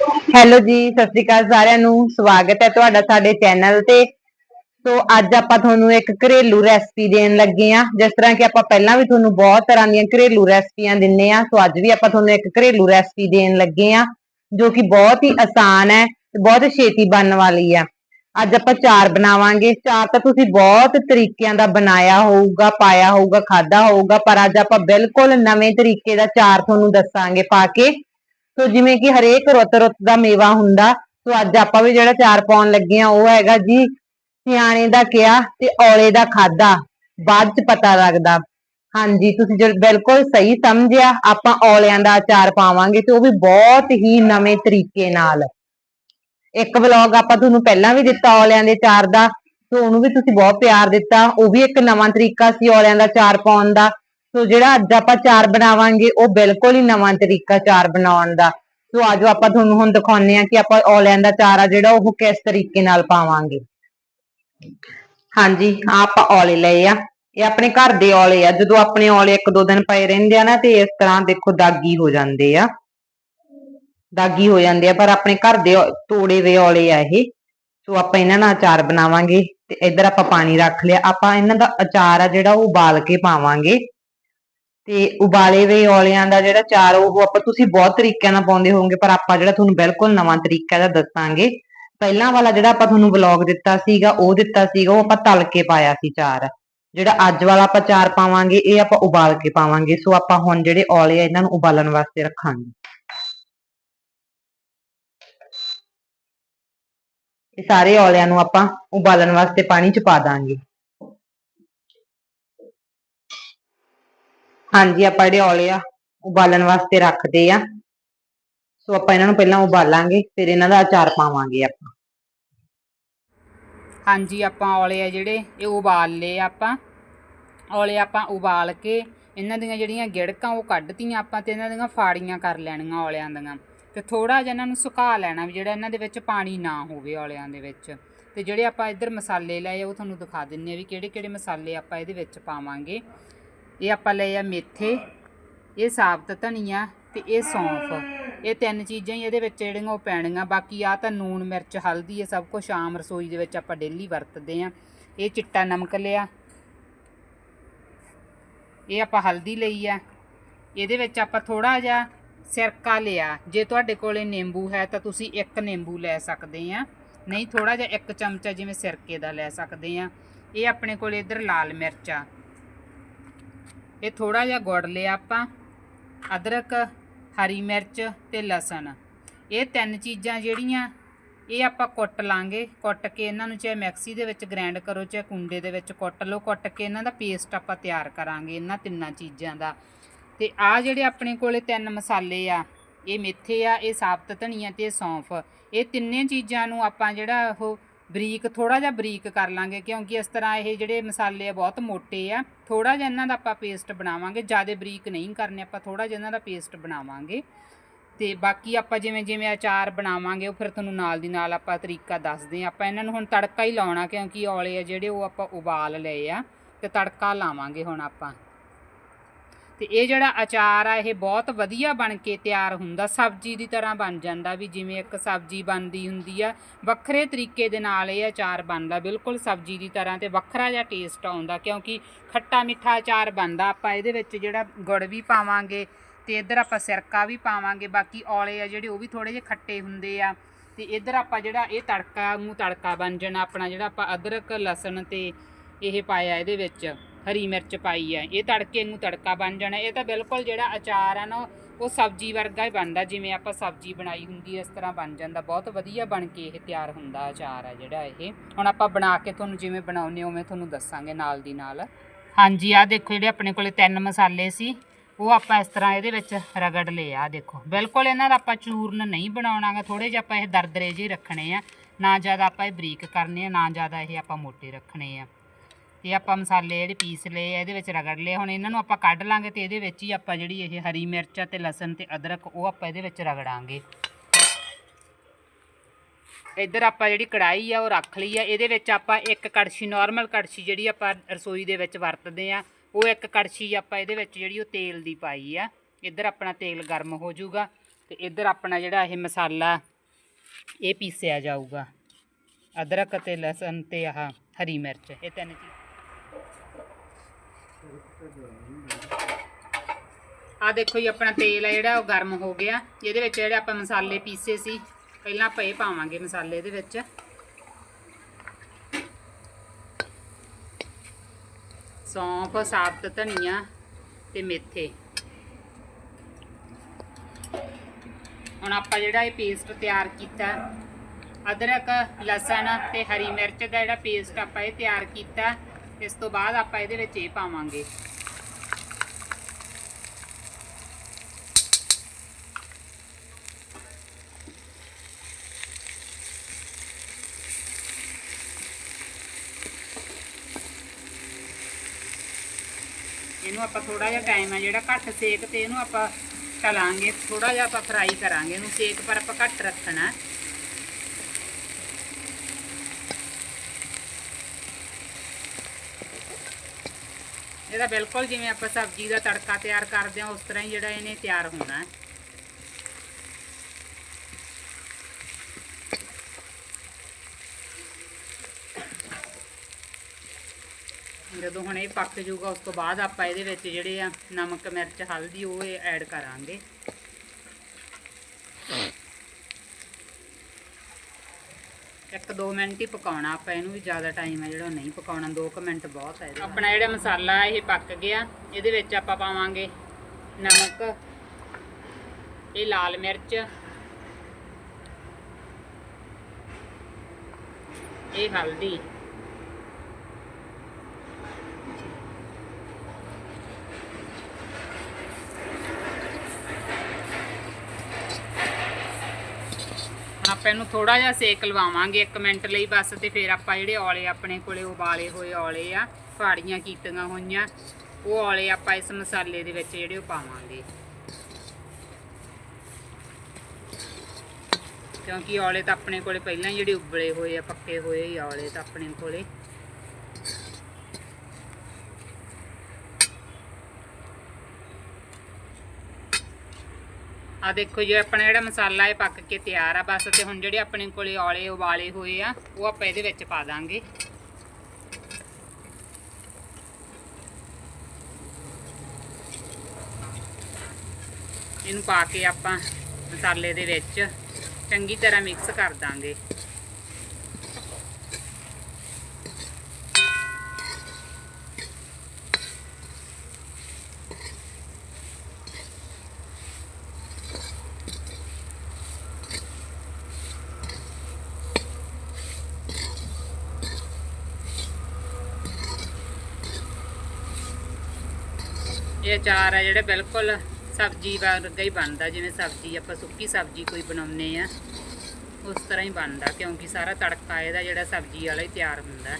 Hello ਜੀ, ਸਤਿ ਸ਼੍ਰੀ ਅਕਾਲ ਸਾਰਿਆਂ ਨੂੰ। ਸਵਾਗਤ ਹੈ ਤੁਹਾਡਾ ਸਾਡੇ ਚੈਨਲ ਤੇ। ਸੋ ਅੱਜ ਆਪਾਂ ਤੁਹਾਨੂੰ ਇੱਕ ਘਰੇਲੂ ਰੈਸਪੀ ਦੇਣ ਲੱਗੇ ਆ ਜਿਸ ਤਰ੍ਹਾਂ ਕਿ ਆਪਾਂ ਪਹਿਲਾਂ ਵੀ ਤੁਹਾਨੂੰ ਬਹੁਤ ਤਰ੍ਹਾਂ ਦੀਆਂ ਘਰੇਲੂ ਰੈਸਪੀਆਂ ਦਿੰਨੇ ਆ ਸੋ ਅੱਜ ਵੀ ਆਪਾਂ ਤੁਹਾਨੂੰ ਇੱਕ ਘਰੇਲੂ ਰੈਸਪੀ ਦੇਣ ਲੱਗੇ ਆ ਜੋ ਕਿ ਬਹੁਤ ਹੀ ਆਸਾਨ ਹੈ ਤੇ ਬਹੁਤ ਛੇਤੀ ਬਣਨ ਵਾਲੀ ਆ। ਅੱਜ ਆਪਾਂ ਚਾਰ ਬਣਾਵਾਂਗੇ। ਚਾਰ ਤਾਂ ਤੁਸੀਂ ਬਹੁਤ ਤਰੀਕਿਆਂ ਦਾ ਬਣਾਇਆ ਹੋਊਗਾ, ਪਾਇਆ ਹੋਊਗਾ ਖਾਦਾ ਹੋਊਗਾ, ਪਰ ਅੱਜ ਆਪਾਂ ਬਿਲਕੁਲ ਨਵੇਂ ਤਰੀਕੇ ਦਾ ਚਾਰ ਤੁਹਾਨੂੰ ਦੱਸਾਂਗੇ ਪਾ ਕੇ। ਸੋ ਜਿਵੇਂ ਕਿ ਹਰੇਕ ਰੁੱਤ ਰੁੱਤ ਦਾ ਮੇਵਾ ਹੁੰਦਾ ਸੋ ਅੱਜ ਆਪਾਂ ਵੀ ਜਿਹੜਾ ਚਾਰ ਪਾਉਣ ਲੱਗੇ ਆ, ਉਹ ਹੈਗਾ ਜੀ ਸਿਆਣੇ ਦਾ ਕਿਹਾ ਤੇ ਔਲੇ ਦਾ ਖਾਦਾ, ਬਾਅਦ ਚ ਪਤਾ ਲੱਗਦਾ। ਹਾਂਜੀ, ਤੁਸੀਂ ਜਦ ਬਿਲਕੁਲ ਸਹੀ ਸਮਝਿਆ, ਆਪਾਂ ਔਲਿਆਂ ਦਾ ਅਚਾਰ ਪਾਵਾਂਗੇ ਤੇ ਉਹ ਵੀ ਬਹੁਤ ਹੀ ਨਵੇਂ ਤਰੀਕੇ ਨਾਲ। ਇੱਕ ਵਲੌਗ ਆਪਾਂ ਤੁਹਾਨੂੰ ਪਹਿਲਾਂ ਵੀ ਦਿੱਤਾ ਔਲਿਆਂ ਦੇ ਅਚਾਰ ਦਾ ਸੋ ਉਹਨੂੰ ਵੀ ਤੁਸੀਂ ਬਹੁਤ ਪਿਆਰ ਦਿੱਤਾ, ਉਹ ਵੀ ਇੱਕ ਨਵਾਂ ਤਰੀਕਾ ਸੀ ਔਲਿਆਂ ਦਾ ਅਚਾਰ ਪਾਉਣ ਦਾ। ਸੋ ਜਿਹੜਾ ਅੱਜ ਆਪਾਂ ਚਾਰ ਬਣਾਵਾਂਗੇ, ਉਹ ਬਿਲਕੁਲ ਹੀ ਨਵਾਂ ਤਰੀਕਾ ਚਾਰ ਬਣਾਉਣ ਦਾ। ਸੋ ਆਜੋ ਆਪਾਂ ਤੁਹਾਨੂੰ ਹੁਣ ਦਿਖਾਉਂਦੇ ਆ ਕਿ ਆਪਾਂ ਔਲਿਆਂ ਦਾ ਚਾਰ ਆ ਜਿਹੜਾ ਉਹ ਕਿਸ ਤਰੀਕੇ ਨਾਲ ਪਾਵਾਂਗੇ। ਹਾਂਜੀ, ਆਹ ਆਪਾਂ ਔਲੇ ਲਏ ਆ। ਇਹ ਆਪਣੇ ਘਰ ਦੇ ਔਲੇ ਆ। ਜਦੋਂ ਆਪਣੇ ਔਲੇ ਇੱਕ ਦੋ ਦਿਨ ਪਏ ਰਹਿੰਦੇ ਆ ਨਾ, ਤੇ ਇਸ ਤਰ੍ਹਾਂ ਦੇਖੋ ਦਾਗੀ ਹੋ ਜਾਂਦੇ ਆ। ਦਾਗੀ ਹੋ ਜਾਂਦੇ ਆ, ਪਰ ਆਪਣੇ ਘਰ ਦੇ ਤੋੜੇ ਵੇ ਔਲੇ ਆ ਇਹ। ਸੋ ਆਪਾਂ ਇਹਨਾਂ ਨਾਲ ਅਚਾਰ ਬਣਾਵਾਂਗੇ, ਤੇ ਇੱਧਰ ਆਪਾਂ ਪਾਣੀ ਰੱਖ ਲਿਆ। ਆਪਾਂ ਇਹਨਾਂ ਦਾ ਅਚਾਰ ਆ ਜਿਹੜਾ ਉਹ ਉਬਾਲ ਕੇ ਪਾਵਾਂਗੇ। ਤੇ ਉਬਾਲੇ ਹੋਏ ਔਲਿਆਂ ਦਾ ਜਿਹੜਾ ਚਾਰ, ਉਹ ਆਪਾਂ ਤੁਸੀਂ ਬਹੁਤ ਤਰੀਕਿਆਂ ਨਾਲ ਪਾਉਂਦੇ ਹੋਵੋਗੇ, ਪਰ ਆਪਾਂ ਜਿਹੜਾ ਤੁਹਾਨੂੰ ਬਿਲਕੁਲ ਨਵਾਂ ਤਰੀਕਾ ਦਾ ਦੱਸਾਂਗੇ। ਪਹਿਲਾਂ ਵਾਲਾ ਜਿਹੜਾ ਆਪਾਂ ਤੁਹਾਨੂੰ ਵਲੌਗ ਦਿੱਤਾ ਸੀਗਾ, ਉਹ ਦਿੱਤਾ ਸੀਗਾ, ਉਹ ਆਪਾਂ ਤਲ ਕੇ ਪਾਇਆ ਸੀ ਚਾਰ। ਜਿਹੜਾ ਅੱਜ ਵਾਲਾ ਆਪਾਂ ਚਾਰ ਪਾਵਾਂਗੇ, ਇਹ ਆਪਾਂ ਉਬਾਲ ਕੇ ਪਾਵਾਂਗੇ। ਸੋ ਆਪਾਂ ਹੁਣ ਜਿਹੜੇ ਔਲੇ ਆ, ਇਹਨਾਂ ਨੂੰ ਉਬਾਲਣ ਵਾਸਤੇ ਰੱਖਾਂਗੇ। ਇਹ ਸਾਰੇ ਔਲਿਆਂ ਨੂੰ ਆਪਾਂ ਉਬਾਲਣ ਵਾਸਤੇ ਪਾਣੀ ਚ ਪਾ ਦਾਂਗੇ। ਹਾਂਜੀ, ਆਪਾਂ ਜਿਹੜੇ ਔਲੇ ਆ, ਉਬਾਲਣ ਵਾਸਤੇ ਰੱਖਦੇ ਆ। ਸੋ ਆਪਾਂ ਇਹਨਾਂ ਨੂੰ ਪਹਿਲਾਂ ਉਬਾਲਾਂਗੇ, ਫਿਰ ਇਹਨਾਂ ਦਾ ਅਚਾਰ ਪਾਵਾਂਗੇ ਆਪਾਂ। ਹਾਂਜੀ, ਆਪਾਂ ਔਲੇ ਆ ਜਿਹੜੇ, ਇਹ ਉਬਾਲ ਲਏ ਆਪਾਂ। ਔਲੇ ਆਪਾਂ ਉਬਾਲ ਕੇ ਇਹਨਾਂ ਦੀਆਂ ਜਿਹੜੀਆਂ ਗਿੜਕਾਂ, ਉਹ ਕੱਢਤੀਆਂ ਆਪਾਂ ਤੇ ਇਹਨਾਂ ਦੀਆਂ ਫਾੜੀਆਂ ਕਰ ਲੈਣੀਆਂ ਔਲਿਆਂ ਦੀਆਂ। ਤੇ ਥੋੜਾ ਜਿਹਾ ਇਹਨਾਂ ਨੂੰ ਸੁਕਾ ਲੈਣਾ ਵੀ ਜਿਹੜਾ ਇਹਨਾਂ ਦੇ ਵਿੱਚ ਪਾਣੀ ਨਾ ਹੋਵੇ ਔਲਿਆਂ ਦੇ ਵਿੱਚ। ਤੇ ਜਿਹੜੇ ਆਪਾਂ ਇੱਧਰ ਮਸਾਲੇ ਲਏ ਆ, ਉਹ ਤੁਹਾਨੂੰ ਦਿਖਾ ਦਿੰਨੇ ਆ ਵੀ ਕਿਹੜੇ ਕਿਹੜੇ ਮਸਾਲੇ ਆਪਾਂ ਇਹਦੇ ਵਿੱਚ ਪਾਵਾਂਗੇ। ਇਹ ਆਪਾਂ ਲਏ ਆ ਮੇਥੇ, ਇਹ ਸਾਬਤ ਧਨੀਆ ਤੇ ਇਹ ਸੌਂਫ। ਇਹ ਤਿੰਨ ਚੀਜ਼ਾਂ ਹੀ ਇਹਦੇ ਵਿੱਚ ਜਿਹੜੀਆਂ ਉਹ ਪੈਣੀਆਂ। ਬਾਕੀ ਆ ਤਾਂ ਨੂਣ, ਮਿਰਚ, ਹਲਦੀ, ਇਹ ਸਭ ਕੁਝ ਆਮ ਰਸੋਈ ਦੇ ਵਿੱਚ ਆਪਾਂ ਡੇਲੀ ਵਰਤਦੇ ਆ ਇਹ ਚਿੱਟਾ ਨਮਕ ਲਿਆ। ਇਹ ਆਪਾਂ ਹਲਦੀ ਲਈ ਆ। ਇਹਦੇ ਵਿੱਚ ਆਪਾਂ ਥੋੜਾ ਜਿਹਾ ਸਿਰਕਾ ਲਿਆ। ਜੇ ਤੁਹਾਡੇ ਕੋਲੇ ਨਿੰਬੂ ਹੈ ਤਾਂ ਤੁਸੀਂ ਇੱਕ ਨਿੰਬੂ ਲੈ ਸਕਦੇ ਆ। ਨਹੀਂ ਥੋੜਾ ਜਿਹਾ ਇੱਕ ਚਮਚਾ ਜਿਵੇਂ ਸਿਰਕੇ ਦਾ ਲੈ ਸਕਦੇ ਆ। ਇਹ ਆਪਣੇ ਕੋਲੇ ਇੱਧਰ ਲਾਲ ਮਿਰਚ ਆ। ਇਹ ਥੋੜਾ ਜਿਹਾ ਗੁੜ ਲਿਆ ਆਪਾਂ, ਅਦਰਕ, ਹਰੀ ਮਿਰਚ ਤੇ ਲਸਣ। ਇਹ ਤਿੰਨ ਚੀਜ਼ਾਂ ਜਿਹੜੀਆਂ, ਇਹ ਆਪਾਂ ਕੁੱਟ ਲਾਂਗੇ। ਕੁੱਟ ਕੇ ਇਹਨਾਂ ਨੂੰ ਚਾਹੇ ਮਿਕਸੀ ਦੇ ਵਿੱਚ ਗ੍ਰਾਈਂਡ ਕਰੋ, ਚਾਹੇ ਕੁੰਡੇ ਦੇ ਵਿੱਚ ਕੁੱਟ ਲਓ। ਕੁੱਟ ਕੇ ਇਹਨਾਂ ਦਾ ਪੇਸਟ ਆਪਾਂ ਤਿਆਰ ਕਰਾਂਗੇ, ਇਹਨਾਂ ਤਿੰਨਾਂ ਚੀਜ਼ਾਂ ਦਾ। ਤੇ ਆ ਜਿਹੜੇ ਆਪਣੇ ਕੋਲੇ ਤਿੰਨ ਮਸਾਲੇ ਆ, ਇਹ ਮੇਥੇ ਆ, ਇਹ ਸਾਬਤ ਧਨੀਆ ਤੇ ਇਹ ਸੌਂਫ। ਇਹ ਤਿੰਨੇ ਚੀਜ਼ਾਂ ਨੂੰ ਆਪਾਂ ਜਿਹੜਾ ਉਹ ਬਰੀਕ ਥੋੜਾ ਜਿਹਾ ਬਰੀਕ ਕਰ ਲਾਂਗੇ, ਕਿਉਂਕਿ ਇਸ ਤਰ੍ਹਾਂ ਇਹ ਜਿਹੜੇ ਮਸਾਲੇ ਆ ਬਹੁਤ ਮੋਟੇ ਆ। ਥੋੜਾ ਜਿਹਾ ਇਹਨਾਂ ਦਾ ਆਪਾਂ ਪੇਸਟ ਬਣਾਵਾਂਗੇ, ਜ਼ਿਆਦਾ ਬਰੀਕ ਨਹੀਂ ਕਰਨੇ, ਆਪਾਂ ਥੋੜਾ ਜਿਹਾ ਇਹਨਾਂ ਦਾ ਪੇਸਟ ਬਣਾਵਾਂਗੇ। ਤੇ ਬਾਕੀ ਆਪਾਂ ਜਿਵੇਂ ਜਿਵੇਂ ਅਚਾਰ ਬਣਾਵਾਂਗੇ, ਉਹ ਫਿਰ ਤੁਹਾਨੂੰ ਨਾਲ ਦੀ ਨਾਲ ਆਪਾਂ ਤਰੀਕਾ ਦੱਸਦੇ ਆ ਆਪਾਂ ਇਹਨਾਂ ਨੂੰ ਹੁਣ ਤੜਕਾ ਹੀ ਲਾਉਣਾ, ਕਿਉਂਕਿ ਔਲੇ ਆ ਜਿਹੜੇ ਉਹ ਆਪਾਂ ਉਬਾਲ ਲਏ ਆ, ਤੇ ਤੜਕਾ ਲਾਵਾਂਗੇ ਹੁਣ ਆਪਾਂ। ਤੇ ਇਹ ਜਿਹੜਾ ਅਚਾਰ ਆ, ਇਹ ਬਹੁਤ ਵਧੀਆ ਬਣ ਕੇ ਤਿਆਰ ਹੁੰਦਾ। ਸਬਜ਼ੀ ਦੀ ਤਰ੍ਹਾਂ ਬਣ ਜਾਂਦਾ ਵੀ, ਜਿਵੇਂ ਇੱਕ ਸਬਜ਼ੀ ਬਣਦੀ ਹੁੰਦੀ ਆ, ਵੱਖਰੇ ਤਰੀਕੇ ਦੇ ਨਾਲ ਇਹ ਅਚਾਰ ਬਣਦਾ, ਬਿਲਕੁਲ ਸਬਜ਼ੀ ਦੀ ਤਰ੍ਹਾਂ ਤੇ ਵੱਖਰਾ ਜਿਹਾ ਟੇਸਟ ਆਉਂਦਾ, ਕਿਉਂਕਿ ਖੱਟਾ ਮਿੱਠਾ ਅਚਾਰ ਬਣਦਾ। ਆਪਾਂ ਇਹਦੇ ਵਿੱਚ ਜਿਹੜਾ ਗੁੜ ਵੀ ਪਾਵਾਂਗੇ ਤੇ ਇੱਧਰ ਆਪਾਂ ਸਿਰਕਾ ਵੀ ਪਾਵਾਂਗੇ, ਬਾਕੀ ਔਲੇ ਆ ਜਿਹੜੇ ਉਹ ਵੀ ਥੋੜੇ ਜਿਹੇ ਖੱਟੇ ਹੁੰਦੇ ਆ। ਤੇ ਇੱਧਰ ਆਪਾਂ ਜਿਹੜਾ ਇਹ ਤੜਕਾ ਨੂੰ ਤੜਕਾ ਬਣ ਜਾਣਾ, ਆਪਣਾ ਜਿਹੜਾ ਆਪਾਂ ਅਦਰਕ, ਲਸਣ ਤੇ ਇਹ ਪਾਇਆ ਇਹਦੇ ਵਿੱਚ। ਹਰੀ ਮਿਰਚ ਪਾਈ ਹੈ। ਇਹ ਤੜਕੇ ਨੂੰ ਤੜਕਾ ਬਣ ਜਾਣਾ। ਇਹ ਤਾਂ ਬਿਲਕੁਲ ਜਿਹੜਾ ਅਚਾਰ ਆ ਨਾ, ਉਹ ਸਬਜ਼ੀ ਵਰਗਾ ਹੀ ਬਣਦਾ। ਜਿਵੇਂ ਆਪਾਂ ਸਬਜ਼ੀ ਬਣਾਈ ਹੁੰਦੀ, ਇਸ ਤਰ੍ਹਾਂ ਬਣ ਜਾਂਦਾ। ਬਹੁਤ ਵਧੀਆ ਬਣ ਕੇ ਇਹ ਤਿਆਰ ਹੁੰਦਾ ਅਚਾਰ ਆ ਜਿਹੜਾ ਇਹ। ਹੁਣ ਆਪਾਂ ਬਣਾ ਕੇ ਤੁਹਾਨੂੰ ਜਿਵੇਂ ਬਣਾਉਨੇ ਉਵੇਂ ਤੁਹਾਨੂੰ ਦੱਸਾਂਗੇ ਨਾਲ ਦੀ ਨਾਲ। ਹਾਂਜੀ ਆ ਦੇਖੋ ਜਿਹੜੇ ਆਪਣੇ ਕੋਲੇ ਤਿੰਨ ਮਸਾਲੇ ਸੀ, ਉਹ ਆਪਾਂ ਇਸ ਤਰ੍ਹਾਂ ਇਹਦੇ ਵਿੱਚ ਰਗੜ ਲਏ ਆ। ਦੇਖੋ, ਬਿਲਕੁਲ ਇਹਨਾਂ ਦਾ ਆਪਾਂ ਚੂਰਨ ਨਹੀਂ ਬਣਾਉਣਾਗਾ। ਥੋੜੇ ਜਿਹਾ ਆਪਾਂ ਇਹ ਦਰਦਰੇ ਜਿਹੇ ਰੱਖਣੇ ਆ। ਨਾ ਜ਼ਿਆਦਾ ਆਪਾਂ ਇਹ ਬਰੀਕ ਕਰਨੇ ਆ, ਨਾ ਜ਼ਿਆਦਾ ਇਹ ਆਪਾਂ ਮੋਟੇ ਰੱਖਣੇ ਆ। ਇਹ ਆਪਾਂ ਮਸਾਲੇ ਜਿਹੜੇ ਪੀਸ ਲਏ ਆ ਇਹਦੇ ਵਿੱਚ ਰਗੜ ਲਏ। ਹੁਣ ਇਹਨਾਂ ਨੂੰ ਆਪਾਂ ਕੱਢ ਲਾਂਗੇ ਤੇ ਇਹਦੇ ਵਿੱਚ ਹੀ ਆਪਾਂ ਜਿਹੜੀ ਇਹ ਹਰੀ ਮਿਰਚ ਤੇ ਲਸਣ ਤੇ ਅਦਰਕ, ਉਹ ਆਪਾਂ ਇਹਦੇ ਵਿੱਚ ਰਗੜਾਂਗੇ। ਇੱਧਰ ਆਪਾਂ ਜਿਹੜੀ ਕੜਾਈ ਆ, ਉਹ ਰੱਖ ਲਈ ਆ। ਇਹਦੇ ਵਿੱਚ ਆਪਾਂ ਇੱਕ ਕੜਛੀ ਨਾਰਮਲ ਕੜਛੀ ਜਿਹੜੀ ਆਪਾਂ ਰਸੋਈ ਦੇ ਵਿੱਚ ਵਰਤਦੇ ਆ, ਉਹ ਇੱਕ ਕੜਛੀ ਆਪਾਂ ਇਹਦੇ ਵਿੱਚ ਜਿਹੜੀ ਉਹ ਤੇਲ ਦੀ ਪਾਈ ਆ। ਇੱਧਰ ਆਪਣਾ ਤੇਲ ਗਰਮ ਹੋ ਜਾਊਗਾ ਤੇ ਇੱਧਰ ਆਪਣਾ ਜਿਹੜਾ ਇਹ ਮਸਾਲਾ, ਇਹ ਪੀਸਿਆ ਜਾਊਗਾ। ਅਦਰਕ ਤੇ ਲਸਣ ਤੇ ਆਹ ਹਰੀ ਮਿਰਚ, ਇਹ ਤਿੰਨ ਚੀਜ਼। ਆ ਦੇਖੋ ਜੀ, ਆਪਣਾ ਤੇਲ ਹੈ ਜਿਹੜਾ, ਉਹ ਗਰਮ ਹੋ ਗਿਆ। ਇਹਦੇ ਵਿੱਚ ਜਿਹੜੇ ਆਪਾਂ ਮਸਾਲੇ ਪੀਸੇ ਸੀ, ਪਹਿਲਾਂ ਆਪਾਂ ਇਹ ਪਾਵਾਂਗੇ ਮਸਾਲੇ ਇਹਦੇ ਵਿੱਚ। ਸੌਂਫ, ਸਾਬਤ, ਧਨੀਆ ਤੇ ਮੇਥੇ। ਹੁਣ ਆਪਾਂ ਜਿਹੜਾ ਇਹ ਪੇਸਟ ਤਿਆਰ ਕੀਤਾ, ਅਦਰਕ, ਲਸਣ ਤੇ ਹਰੀ ਮਿਰਚ ਦਾ ਜਿਹੜਾ ਪੇਸਟ ਆਪਾਂ ਇਹ ਤਿਆਰ ਕੀਤਾ ਇਸ ਤੋਂ ਬਾਅਦ ਆਪਾਂ ਇਹਦੇ ਵਿੱਚ ਇਹ ਪਾਵਾਂਗੇ। ਇਹਨੂੰ ਆਪਾਂ ਥੋੜਾ ਜਿਹਾ ਟਾਈਮ ਹੈ ਜਿਹੜਾ ਘੱਟ ਸੇਕ ਤੇ ਇਹਨੂੰ ਆਪਾਂ ਤਲਾਂਗੇ ਥੋੜਾ ਜਿਹਾ ਆਪਾਂ ਫਰਾਈ ਕਰਾਂਗੇ। ਇਹਨੂੰ ਸੇਕ ਪਰ ਆਪਾਂ ਘੱਟ ਰੱਖਣਾ। ਇਹਦਾ ਬਿਲਕੁਲ ਜਿਵੇਂ ਆਪਾਂ ਸਬਜ਼ੀ ਦਾ ਤੜਕਾ ਤਿਆਰ ਕਰਦੇ ਹਾਂ, ਉਸ ਤਰ੍ਹਾਂ ਹੀ ਜਿਹੜਾ ਇਹਨੇ ਤਿਆਰ ਹੋਣਾ ਹੈ। ਜਦੋਂ ਹੁਣ ਇਹ ਪੱਕ ਜਾਊਗਾ, ਉਸ ਤੋਂ ਬਾਅਦ ਆਪਾਂ ਇਹਦੇ ਵਿੱਚ ਜਿਹੜੇ ਆ ਨਮਕ, ਮਿਰਚ, ਹਲਦੀ, ਉਹ ਐਡ ਕਰਾਂਗੇ। ਇੱਕ ਦੋ ਮਿੰਟ ਹੀ ਪਕਾਉਣਾ ਆਪਾਂ, ਇਹਨੂੰ ਵੀ ਜ਼ਿਆਦਾ ਟਾਈਮ ਹੈ ਜਿਹੜਾ ਉਹ ਨਹੀਂ ਪਕਾਉਣਾ 2 ਮਿੰਟ ਬਹੁਤ ਹੈ ਆਪਣਾ ਜਿਹੜਾ ਮਸਾਲਾ ਇਹ ਪੱਕ ਗਿਆ, ਇਹਦੇ ਵਿੱਚ ਆਪਾਂ ਪਾਵਾਂਗੇ ਨਮਕ, ਇਹ ਲਾਲ ਮਿਰਚ, ਇਹ ਹਲਦੀ। ਆਪਾਂ ਇਹਨੂੰ ਥੋੜਾ ਜਿਹਾ ਸੇਕ ਲਵਾਵਾਂਗੇ 1 ਮਿੰਟ ਲਈ ਬਸ ਤੇ ਫਿਰ ਆਪਾਂ ਜਿਹੜੇ ਔਲੇ ਆਪਣੇ ਕੋਲੇ ਉਬਾਲੇ ਹੋਏ ਔਲੇ ਆ, ਫਾੜੀਆਂ ਕੀਤੀਆਂ ਹੋਈਆਂ, ਉਹ ਔਲੇ ਆਪਾਂ ਇਸ ਮਸਾਲੇ ਦੇ ਵਿੱਚ ਜਿਹੜੇ ਉਹ ਪਾਵਾਂਗੇ। ਕਿਉਂਕਿ ਔਲੇ ਤਾਂ ਆਪਣੇ ਕੋਲੇ ਪਹਿਲਾਂ ਹੀ ਜਿਹੜੇ ਉਬਲੇ ਹੋਏ ਆ, ਪੱਕੇ ਹੋਏ ਹੀ ਔਲੇ ਤਾਂ ਆਪਣੇ ਕੋਲੇ। ਆ ਦੇਖੋ ਜੀ, ਆਪਣਾ ਜਿਹੜਾ ਮਸਾਲਾ ਇਹ ਪੱਕ ਕੇ ਤਿਆਰ ਆ, ਬਸ ਤੇ ਹੁਣ ਜਿਹੜੇ ਆਪਣੇ ਕੋਲੇ ਔਲੇ ਉਬਾਲੇ ਹੋਏ ਆ, ਉਹ ਆਪਾਂ ਇਹਦੇ ਵਿੱਚ ਪਾ ਦਾਂਗੇ। ਇਹਨੂੰ ਪਾ ਕੇ ਆਪਾਂ ਮਸਾਲੇ ਦੇ ਵਿੱਚ ਚੰਗੀ ਤਰ੍ਹਾਂ ਮਿਕਸ ਕਰ ਦਾਂਗੇ। ਇਹ ਅਚਾਰ ਆ ਜਿਹੜੇ ਬਿਲਕੁਲ ਸਬਜ਼ੀ ਵਰਗਾ ਹੀ ਬਣਦਾ, ਜਿਵੇਂ ਸਬਜ਼ੀ, ਆਪਾਂ ਸੁੱਕੀ ਸਬਜ਼ੀ ਕੋਈ ਬਣਾਉਂਦੇ ਆ, ਉਸ ਤਰ੍ਹਾਂ ਹੀ ਬਣਦਾ, ਕਿਉਂਕਿ ਸਾਰਾ ਤੜਕਾ ਇਹਦਾ ਜਿਹੜਾ ਸਬਜ਼ੀ ਵਾਲਾ ਹੀ ਤਿਆਰ ਹੁੰਦਾ।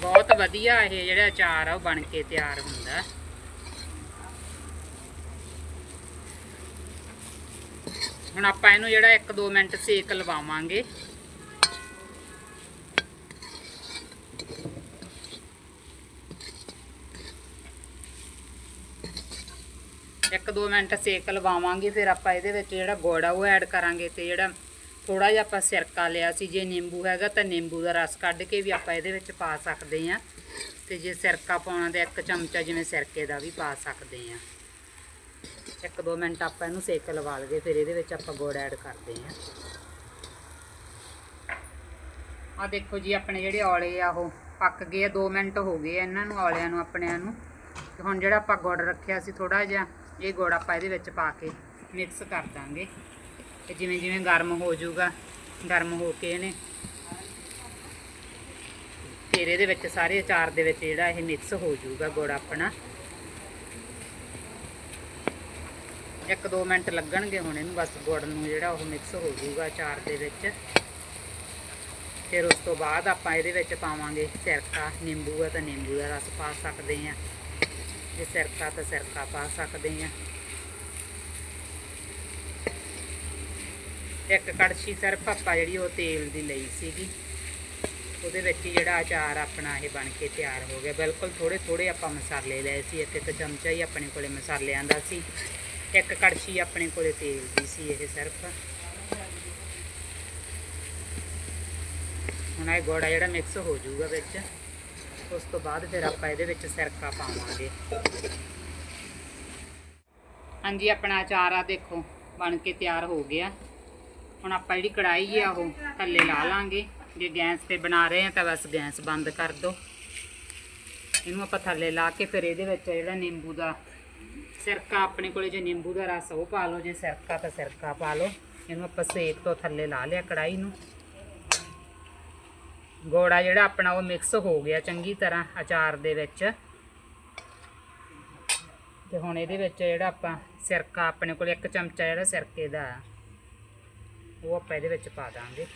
ਬਹੁਤ ਵਧੀਆ ਇਹ ਜਿਹੜਾ ਅਚਾਰ ਆ, ਉਹ ਬਣ ਕੇ ਤਿਆਰ ਹੁੰਦਾ। ਹੁਣ ਆਪਾਂ ਇਹਨੂੰ ਜਿਹੜਾ 1-2 ਮਿੰਟ ਸੇਕ ਲਵਾਵਾਂਗੇ। ਇੱਕ ਦੋ ਮਿੰਟ ਸੇਕ ਲਵਾਵਾਂਗੇ, ਫਿਰ ਆਪਾਂ ਇਹਦੇ ਵਿੱਚ ਜਿਹੜਾ ਗੁੜ ਆ ਉਹ ਐਡ ਕਰਾਂਗੇ ਤੇ ਜਿਹੜਾ ਥੋੜਾ ਜਿਹਾ ਆਪਾਂ ਸਿਰਕਾ ਲਿਆ ਸੀ, ਜੇ ਨਿੰਬੂ ਹੈਗਾ ਤਾਂ ਨਿੰਬੂ ਦਾ ਰਸ ਕੱਢ ਕੇ ਵੀ ਆਪਾਂ ਇਹਦੇ ਵਿੱਚ ਪਾ ਸਕਦੇ ਆ ਤੇ ਜੇ ਸਿਰਕਾ ਪਾਉਣਾ ਤਾਂ ਇੱਕ ਚਮਚਾ ਜਿਵੇਂ ਸਿਰਕੇ ਦਾ ਵੀ ਪਾ ਸਕਦੇ ਆ ਇੱਕ ਦੋ ਮਿੰਟ ਆਪਾਂ ਇਹਨੂੰ ਸੇਕ ਲਵਾ ਲਈਏ, ਫਿਰ ਇਹਦੇ ਵਿੱਚ ਆਪਾਂ ਗੁੜ ਐਡ ਕਰਦੇ ਹਾਂ। ਆ ਦੇਖੋ ਜੀ, ਆਪਣੇ ਜਿਹੜੇ ਔਲੇ ਆ, ਉਹ ਪੱਕ ਗਏ ਆ 2 ਮਿੰਟ ਹੋ ਗਏ ਆ ਇਹਨਾਂ ਨੂੰ, ਔਲਿਆਂ ਨੂੰ, ਆਪਣਿਆਂ ਨੂੰ। ਤੇ ਹੁਣ ਜਿਹੜਾ ਆਪਾਂ ਗੁੜ ਰੱਖਿਆ ਸੀ ਥੋੜਾ ਜਿਹਾ, ਇਹ ਗੁੜ ਆਪਾਂ ਇਹਦੇ ਵਿੱਚ ਪਾ ਕੇ ਮਿਕਸ ਕਰ ਦਾਂਗੇ। ਤੇ ਜਿਵੇਂ ਜਿਵੇਂ ਗਰਮ ਹੋ ਜਾਊਗਾ, ਗਰਮ ਹੋ ਕੇ ਇਹਨੇ ਫਿਰ ਇਹਦੇ ਵਿੱਚ ਸਾਰੇ ਅਚਾਰ ਦੇ ਵਿੱਚ ਜਿਹੜਾ ਇਹ ਮਿਕਸ ਹੋ ਜਾਊਗਾ ਗੁੜ ਆਪਣਾ। ਇੱਕ ਦੋ ਮਿੰਟ ਲੱਗਣਗੇ ਹੁਣ ਇਹਨੂੰ, ਬਸ ਗੁੜ ਨੂੰ ਜਿਹੜਾ ਉਹ ਮਿਕਸ ਹੋ ਜਾਊਗਾ ਅਚਾਰ ਦੇ ਵਿੱਚ। ਫਿਰ ਉਸ ਤੋਂ ਬਾਅਦ ਆਪਾਂ ਇਹਦੇ ਵਿੱਚ ਪਾਵਾਂਗੇ ਸਿਰਕਾ, ਨਿੰਬੂ ਹੈ ਤਾਂ ਨਿੰਬੂ ਦਾ ਰਸ ਪਾ ਸਕਦੇ ਹਾਂ। ਜੇ ਸਿਰਕਾ ਤਾਂ ਸਿਰਕਾ ਪਾ ਸਕਦੇ ਹਾਂ। ਇੱਕ ਕੜਛੀ ਸਿਰਫ ਆਪਾਂ ਜਿਹੜੀ ਉਹ ਤੇਲ ਦੀ ਲਈ ਸੀਗੀ। ਉਹਦੇ ਵਿੱਚ ਹੀ ਜਿਹੜਾ ਅਚਾਰ ਆਪਣਾ ਇਹ ਬਣ ਕੇ ਤਿਆਰ ਹੋ ਗਿਆ। ਬਿਲਕੁਲ ਥੋੜੇ ਥੋੜੇ ਆਪਾਂ ਮਸਾਲੇ ਲਏ ਸੀ। ਇੱਕ ਇੱਕ ਚਮਚਾ ਹੀ ਆਪਣੇ ਕੋਲੇ ਮਸਾਲਿਆਂ ਦਾ ਸੀ। ਇੱਕ ਕੜਛੀ ਆਪਣੇ ਕੋਲੇ ਤੇਲ ਦੀ ਸੀ ਇਹ ਸਿਰਫ। ਹੁਣ ਇਹ ਗੋੜਾ ਜਿਹੜਾ ਮਿਕਸ ਹੋ ਜਾਊਗਾ ਵਿੱਚ, ਉਸ ਤੋਂ ਬਾਅਦ ਫਿਰ ਆਪਾਂ ਇਹਦੇ ਵਿੱਚ ਸਿਰਕਾ ਪਾਵਾਂਗੇ। ਹਾਂਜੀ, ਆਪਣਾ ਅਚਾਰ ਆ ਦੇਖੋ, ਬਣ ਕੇ ਤਿਆਰ ਹੋ ਗਿਆ। ਹੁਣ ਆਪਾਂ ਜਿਹੜੀ ਕੜਾਈ ਆ ਉਹ ਥੱਲੇ ਲਾ ਲਾਂਗੇ। ਜੇ ਗੈਸ ਤੇ ਬਣਾ ਰਹੇ ਆ ਤਾਂ ਬਸ ਗੈਸ ਬੰਦ ਕਰ ਦਿਓ ਇਹਨੂੰ ਆਪਾਂ ਥੱਲੇ ਲਾ ਕੇ ਫਿਰ ਇਹਦੇ ਵਿੱਚ ਜਿਹੜਾ ਨਿੰਬੂ ਦਾ ਸਿਰਕਾ ਆਪਣੇ ਕੋਲੇ ਜੇ ਨਿੰਬੂ ਦਾ ਰਸ ਉਹ ਪਾ ਲਓ, ਜੇ ਸਿਰਕਾ ਤਾਂ ਸਿਰਕਾ ਪਾ ਲਓ। ਇਹਨੂੰ ਆਪਾਂ ਸੇਕ ਤੋਂ ਥੱਲੇ ਲਾ ਲਿਆ ਕੜਾਈ ਨੂੰ। ਗੋੜਾ ਜਿਹੜਾ ਆਪਣਾ ਉਹ ਮਿਕਸ ਹੋ ਗਿਆ ਚੰਗੀ ਤਰ੍ਹਾਂ ਅਚਾਰ ਦੇ ਵਿੱਚ। ਤੇ ਹੁਣ ਇਹਦੇ ਵਿੱਚ ਜਿਹੜਾ ਆਪਾਂ ਸਿਰਕਾ ਆਪਣੇ ਕੋਲ ਇੱਕ ਚਮਚਾ ਜਿਹੜਾ ਸਿਰਕੇ ਦਾ ਉਹ ਆਪਾਂ ਇਹਦੇ ਵਿੱਚ ਪਾ ਦਾਂਗੇ।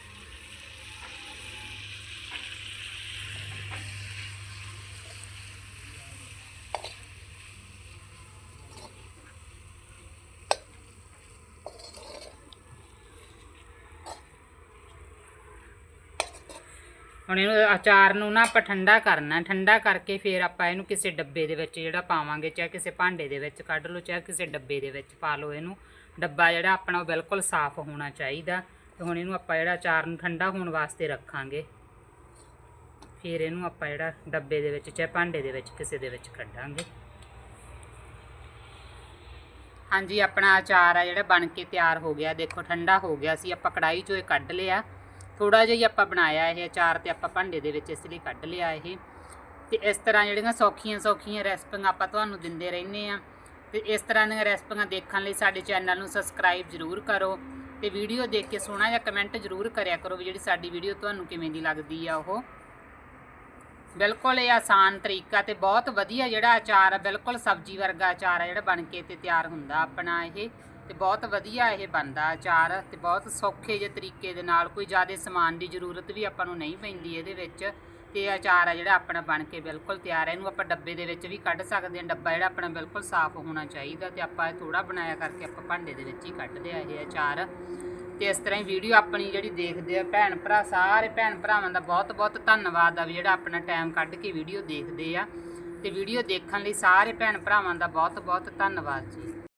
ਹੁਣ ਇਹਨੂੰ ਅਚਾਰ ਨੂੰ ਨਾ ਆਪਾਂ ਠੰਡਾ ਕਰਨਾ, ਠੰਡਾ ਕਰਕੇ ਫਿਰ ਆਪਾਂ ਇਹਨੂੰ ਕਿਸੇ ਡੱਬੇ ਦੇ ਵਿੱਚ ਜਿਹੜਾ ਪਾਵਾਂਗੇ, ਚਾਹੇ ਕਿਸੇ ਭਾਂਡੇ ਦੇ ਵਿੱਚ ਕੱਢ ਲਓ, ਚਾਹੇ ਕਿਸੇ ਡੱਬੇ ਦੇ ਵਿੱਚ ਪਾ ਲਓ ਇਹਨੂੰ। ਡੱਬਾ ਜਿਹੜਾ ਆਪਣਾ ਉਹ ਬਿਲਕੁਲ ਸਾਫ਼ ਹੋਣਾ ਚਾਹੀਦਾ ਤੇ ਹੁਣ ਇਹਨੂੰ ਆਪਾਂ ਜਿਹੜਾ ਅਚਾਰ ਨੂੰ ਠੰਡਾ ਹੋਣ ਵਾਸਤੇ ਰੱਖਾਂਗੇ। ਫਿਰ ਇਹਨੂੰ ਆਪਾਂ ਜਿਹੜਾ ਡੱਬੇ ਦੇ ਵਿੱਚ ਚਾਹੇ ਭਾਂਡੇ ਦੇ ਵਿੱਚ ਕਿਸੇ ਦੇ ਵਿੱਚ ਕੱਢਾਂਗੇ। ਹਾਂਜੀ, ਆਪਣਾ ਅਚਾਰ ਆ ਜਿਹੜਾ ਬਣ ਕੇ ਤਿਆਰ ਹੋ ਗਿਆ। ਦੇਖੋ, ਠੰਡਾ ਹੋ ਗਿਆ ਸੀ। ਆਪਾਂ ਕੜਾਈ ਚੋਂ ਇਹ ਕੱਢ ਲਿਆ। ਥੋੜਾ ਜਿਹਾ ਹੀ ਆਪਾਂ ਬਣਾਇਆ ਇਹ, ਅਚਾਰ ਤੇ ਆਪਾਂ ਭਾਂਡੇ ਦੇ ਵਿੱਚ ਇਸ ਲਈ ਕੱਢ ਲਿਆ ਇਹ। ਤੇ ਇਸ ਤਰ੍ਹਾਂ ਜਿਹੜੀਆਂ ਸੌਖੀਆਂ ਸੌਖੀਆਂ ਰੈਸਪੀਆਂ ਆਪਾਂ ਤੁਹਾਨੂੰ ਦਿੰਦੇ ਰਹਿੰਦੇ ਆ ਤੇ ਇਸ ਤਰ੍ਹਾਂ ਦੀਆਂ ਰੈਸਪੀਆਂ ਦੇਖਣ ਲਈ ਸਾਡੇ ਚੈਨਲ ਨੂੰ ਸਬਸਕ੍ਰਾਈਬ ਜ਼ਰੂਰ ਕਰੋ। ਤੇ ਵੀਡੀਓ ਦੇਖ ਕੇ ਸੋਹਣਾ ਜਿਹਾ ਕਮੈਂਟ ਜ਼ਰੂਰ ਕਰਿਆ ਕਰੋ ਵੀ ਜਿਹੜੀ ਸਾਡੀ ਵੀਡੀਓ ਤੁਹਾਨੂੰ ਕਿਵੇਂ ਦੀ ਲੱਗਦੀ ਆ ਉਹ। ਬਿਲਕੁਲ ਇਹ ਆਸਾਨ ਤਰੀਕਾ ਤੇ ਬਹੁਤ ਵਧੀਆ ਜਿਹੜਾ ਅਚਾਰ ਆ, ਬਿਲਕੁਲ ਸਬਜ਼ੀ ਵਰਗਾ ਅਚਾਰ ਆ ਜਿਹੜਾ ਬਣ ਕੇ ਤੇ ਤਿਆਰ ਹੁੰਦਾ ਆਪਣਾ ਇਹ। ਤੇ ਬਹੁਤ ਵਧੀਆ ਇਹ ਬਣਦਾ ਅਚਾਰ ਤੇ ਬਹੁਤ ਸੌਖੇ ਜਿਹੇ ਤਰੀਕੇ ਦੇ ਨਾਲ ਕੋਈ ਜ਼ਿਆਦਾ ਸਮਾਨ ਦੀ ਜ਼ਰੂਰਤ ਵੀ ਆਪਾਂ ਨੂੰ ਨਹੀਂ ਪੈਂਦੀ ਇਹਦੇ ਵਿੱਚ। ਤੇ ਅਚਾਰ ਆ ਜਿਹੜਾ ਆਪਣਾ ਬਣ ਕੇ ਬਿਲਕੁਲ ਤਿਆਰ ਹੈ ਇਹਨੂੰ ਆਪਾਂ ਡੱਬੇ ਦੇ ਵਿੱਚ ਵੀ ਕੱਢ ਸਕਦੇ ਹਾਂ। ਡੱਬਾ ਜਿਹੜਾ ਆਪਣਾ ਬਿਲਕੁਲ ਸਾਫ਼ ਹੋਣਾ ਚਾਹੀਦਾ ਤੇ ਆਪਾਂ ਇਹ ਥੋੜਾ ਬਣਾਇਆ ਕਰਕੇ ਆਪਾਂ ਭਾਂਡੇ ਦੇ ਵਿੱਚ ਹੀ ਕੱਢ ਲਿਆ ਇਹ ਅਚਾਰ। ਤੇ ਇਸ ਤਰ੍ਹਾਂ ਹੀ ਵੀਡੀਓ ਆਪਣੀ ਜਿਹੜੀ ਦੇਖਦੇ ਆ ਭੈਣ ਭਰਾ, ਸਾਰੇ ਭੈਣ ਭਰਾਵਾਂ ਦਾ ਬਹੁਤ ਬਹੁਤ ਧੰਨਵਾਦ ਆ ਵੀ ਜਿਹੜਾ ਆਪਣਾ ਟਾਈਮ ਕੱਢ ਕੇ ਵੀਡੀਓ ਦੇਖਦੇ ਆ। ਤੇ ਵੀਡੀਓ ਦੇਖਣ ਲਈ ਸਾਰੇ ਭੈਣ ਭਰਾਵਾਂ ਦਾ ਬਹੁਤ ਬਹੁਤ ਧੰਨਵਾਦ ਜੀ।